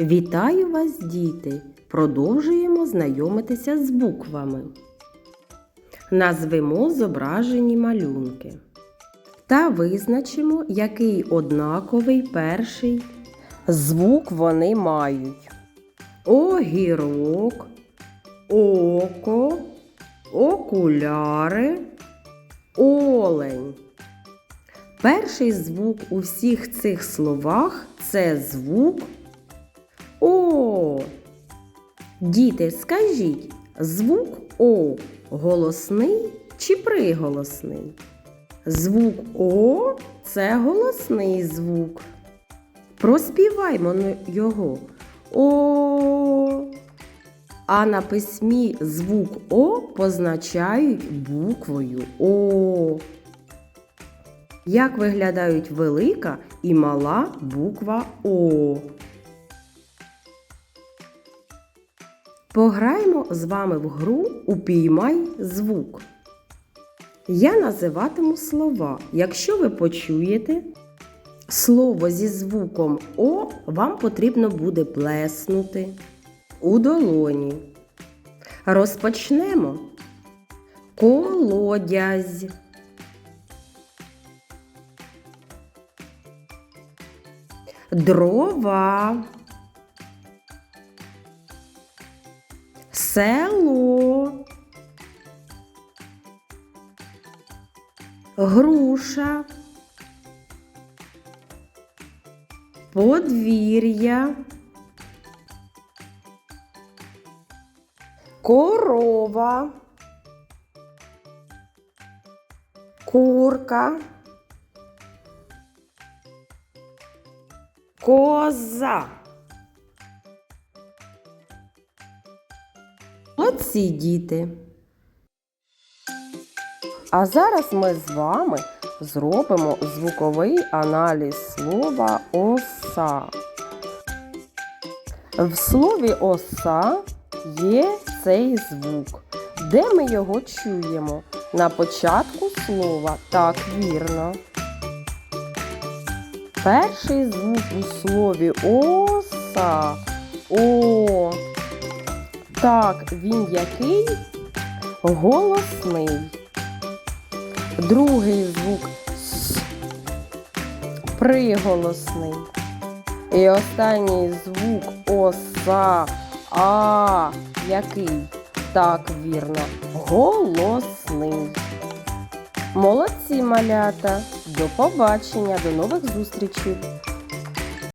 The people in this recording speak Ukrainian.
Вітаю вас, діти! Продовжуємо знайомитися з буквами. Назвемо зображені малюнки. Та визначимо, який однаковий перший звук вони мають. Огірок, око, окуляри, олень. Перший звук у всіх цих словах це звук О. Діти, скажіть, звук О голосний чи приголосний? Звук О це голосний звук. Проспіваймо його. О. А на письмі звук О позначають буквою О. Як виглядають велика і мала буква О? Пограємо з вами в гру Упіймай звук. Я називатиму слова. Якщо ви почуєте слово зі звуком О, вам потрібно буде плеснути у долоні. Розпочнемо. Колодязь. Дрова. Село. Груша. Подвір'я. Корова. Курка. Коза. Молодці діти. А зараз ми з вами зробимо звуковий аналіз слова оса. В слові оса є цей звук. Де ми його чуємо? На початку слова. Так, вірно. Перший звук у слові оса. О. Так, він який? Голосний. Другий звук С. Приголосний. І останній звук оса. А. Який? Так, вірно. Голосний. Молодці малята. До побачення, до нових зустрічей.